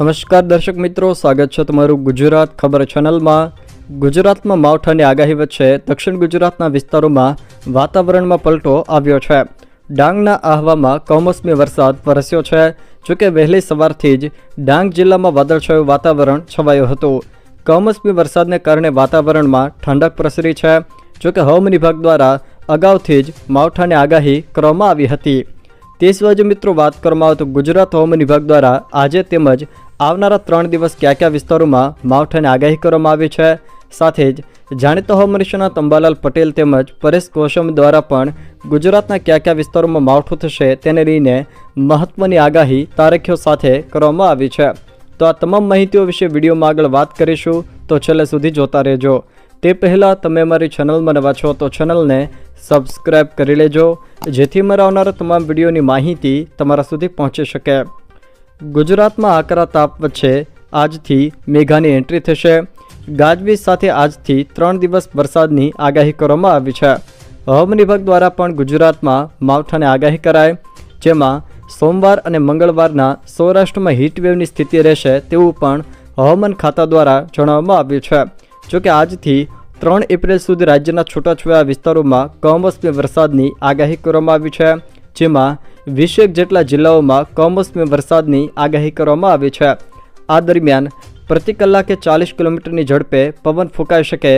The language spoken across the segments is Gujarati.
નમસ્કાર દર્શક મિત્રો, સ્વાગત છે તમારું ગુજરાત ખબર ચેનલમાં. ગુજરાતમાં માવઠાની આગાહી વચ્ચે દક્ષિણ ગુજરાતના વિસ્તારોમાં વાતાવરણમાં પલટો આવ્યો છે. ડાંગના આહવામાં કમોસમી વરસાદ વરસ્યો છે. જોકે વહેલી સવારથી જ ડાંગ જિલ્લામાં વાદળછાયું વાતાવરણ છવાયું હતું. કમોસમી વરસાદને કારણે વાતાવરણમાં ઠંડક પ્રસરી છે. જોકે હવામાન વિભાગ દ્વારા અગાઉથી જ માવઠાની આગાહી કરવામાં આવી હતી. તે સિવાય મિત્રો વાત કરવામાં આવે તો ગુજરાત હવામાન વિભાગ દ્વારા આજે તેમજ આવનારા ત્રણ દિવસ કયા કયા વિસ્તારોમાં માવઠાની આગાહી કરવામાં આવી છે? સાથે જ જાણીતા હવામાન નિષ્ણાત તંબાલાલ પટેલ તેમજ પરેશ કોશમ દ્વારા પણ ગુજરાતના કયા કયા વિસ્તારોમાં માવઠું થશે તેને લઈને મહત્વની આગાહી તારીખો સાથે કરવામાં આવી છે. તો આ તમામ માહિતીઓ વિશે વિડીયોમાં આગળ વાત કરીશું. તો છેલ્લે સુધી જોતા રહેજો. તે પહેલાં તમે મારી ચેનલમાં નવા છો તો ચેનલને સબસ્ક્રાઇબ કરી લેજો, જેથી મારા આવનારા તમામ વિડીયોની માહિતી તમારા સુધી પહોંચી શકે. ગુજરાતમાં આકરા તાપ વચ્ચે આજથી મેઘાની એન્ટ્રી થશે. ગાજવીજ સાથે આજથી ત્રણ દિવસ વરસાદની આગાહી કરવામાં આવી છે. હવામાન વિભાગ દ્વારા પણ ગુજરાતમાં માવઠાની આગાહી કરાય જેમાં સોમવાર અને મંગળવારના સૌરાષ્ટ્રમાં હીટવેવની સ્થિતિ રહેશે તેવું પણ હવામાન ખાતા દ્વારા જણાવવામાં આવ્યું છે. જોકે આજથી ત્રણ એપ્રિલ સુધી રાજ્યના છૂટાછવાયા વિસ્તારોમાં કમોસમી વરસાદની આગાહી કરવામાં આવી છે, જેમાં વીસેક જેટલા જિલ્લાઓમાં કમોસમી વરસાદની આગાહી કરવામાં આવી છે. આ દરમિયાન પ્રતિ કલાકે ચાલીસ કિલોમીટરની ઝડપે પવન ફૂંકાઈ શકે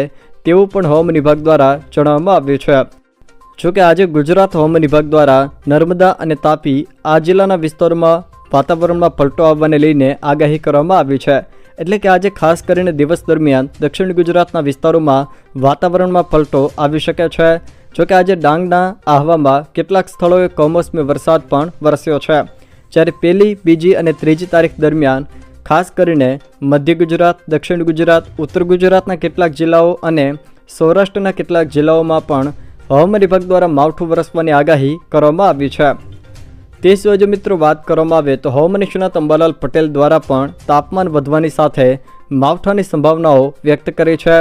તેવું પણ હવામાન વિભાગ દ્વારા જણાવવામાં આવ્યું છે. જોકે આજે ગુજરાત હવામાન વિભાગ દ્વારા નર્મદા અને તાપી આ જિલ્લાના વિસ્તારોમાં વાતાવરણમાં પલટો આવવાને લઈને આગાહી કરવામાં આવી છે. એટલે કે આજે ખાસ કરીને દિવસ દરમિયાન દક્ષિણ ગુજરાતના વિસ્તારોમાં વાતાવરણમાં પલટો આવી શકે છે. જોકે આજે ડાંગના આહવામાં કેટલાક સ્થળોએ કમોસમી વરસાદ પણ વરસ્યો છે. જ્યારે પહેલી, બીજી અને ત્રીજી તારીખ દરમિયાન ખાસ કરીને મધ્ય ગુજરાત, દક્ષિણ ગુજરાત, ઉત્તર ગુજરાતના કેટલાક જિલ્લાઓ અને સૌરાષ્ટ્રના કેટલાક જિલ્લાઓમાં પણ હવામાન વિભાગ દ્વારા માવઠું વરસવાની આગાહી કરવામાં આવી છે. તે સિવાય જો મિત્રો વાત કરવામાં આવે તો હવામાન નિષ્ણાત અંબાલાલ પટેલ દ્વારા પણ તાપમાન વધવાની સાથે માવઠાની સંભાવનાઓ વ્યક્ત કરી છે.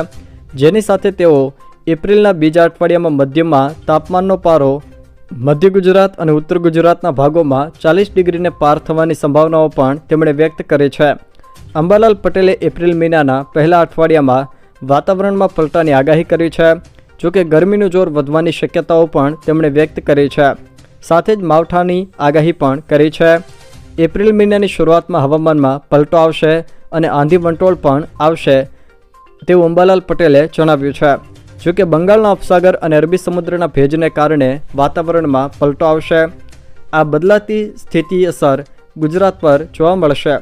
જેની સાથે તેઓ એપ્રિલના બીજા અઠવાડિયામાં મધ્યમાં તાપમાનનો પારો મધ્ય ગુજરાત અને ઉત્તર ગુજરાતના ભાગોમાં ચાલીસ ડિગ્રીને પાર થવાની સંભાવનાઓ પણ તેમણે વ્યક્ત કરી છે. અંબાલાલ પટેલે એપ્રિલ મહિનાના પહેલા અઠવાડિયામાં વાતાવરણમાં પલટાની આગાહી કરી છે, જોકે ગરમીનું જોર વધવાની શક્યતાઓ પણ તેમણે વ્યક્ત કરી છે. સાથે જ માવઠાની આગાહી પણ કરી છે. એપ્રિલ મહિનાની શરૂઆતમાં હવામાનમાં પલટો આવશે અને આંધી વંટોળ પણ આવશે તેવું અંબાલાલ પટેલે જણાવ્યું છે. જોકે બંગાળના ઉપસાગર અને અરબી સમુદ્રના ભેજને કારણે વાતાવરણમાં પલટો આવશે. આ બદલાતી સ્થિતિ અસર ગુજરાત પર જોવા મળશે.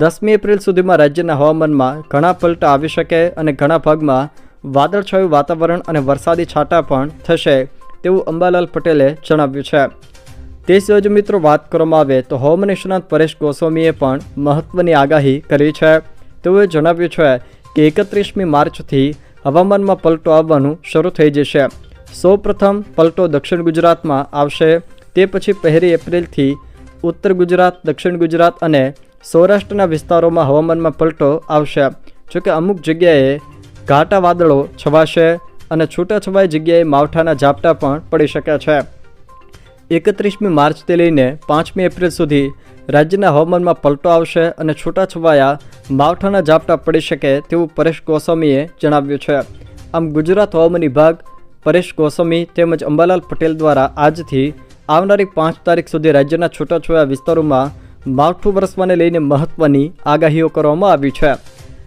દસમી એપ્રિલ સુધીમાં રાજ્યના હવામાનમાં ઘણા પલટા આવી શકે અને ઘણા ભાગમાં વાદળછાયું વાતાવરણ અને વરસાદી છાંટા પણ થશે. તેવું અંબાલાલ પટેલે જણાવ્યું છે. તે સિવાય જો મિત્રો વાત કરવામાં આવે તો હોમ નિષ્ણાત પરેશ ગોસ્વામીએ પણ મહત્વની આગાહી કરી છે. તેઓએ જણાવ્યું છે કે એકત્રીસમી માર્ચથી હવામાનમાં પલટો આવવાનું શરૂ થઈ જશે. સૌપ્રથમ પલટો દક્ષિણ ગુજરાતમાં આવશે. તે પછી પહેલી એપ્રિલથી ઉત્તર ગુજરાત, દક્ષિણ ગુજરાત અને સૌરાષ્ટ્રના વિસ્તારોમાં હવામાનમાં પલટો આવશે. જોકે અમુક જગ્યાએ ઘાટા વાદળો છવાશે. અને છૂટાછવાઈ જગ્યાએ માવઠાના ઝાપટા પણ પડી શકે છે. એકત્રીસમી માર્ચથી લઈને પાંચમી એપ્રિલ સુધી રાજ્યના હવામાનમાં પલટો આવશે અને છૂટાછવાયા માવઠાના ઝાપટા પડી શકે તેવું પરેશ ગોસ્વામીએ જણાવ્યું છે. આમ ગુજરાત હવામાન વિભાગ પરેશ ગોસ્વામી તેમજ અંબાલાલ પટેલ દ્વારા આજથી આવનારી પાંચ તારીખ સુધી રાજ્યના છૂટાછવાયા વિસ્તારોમાં માવઠું વરસવાને લઈને મહત્ત્વની આગાહીઓ કરવામાં આવી છે.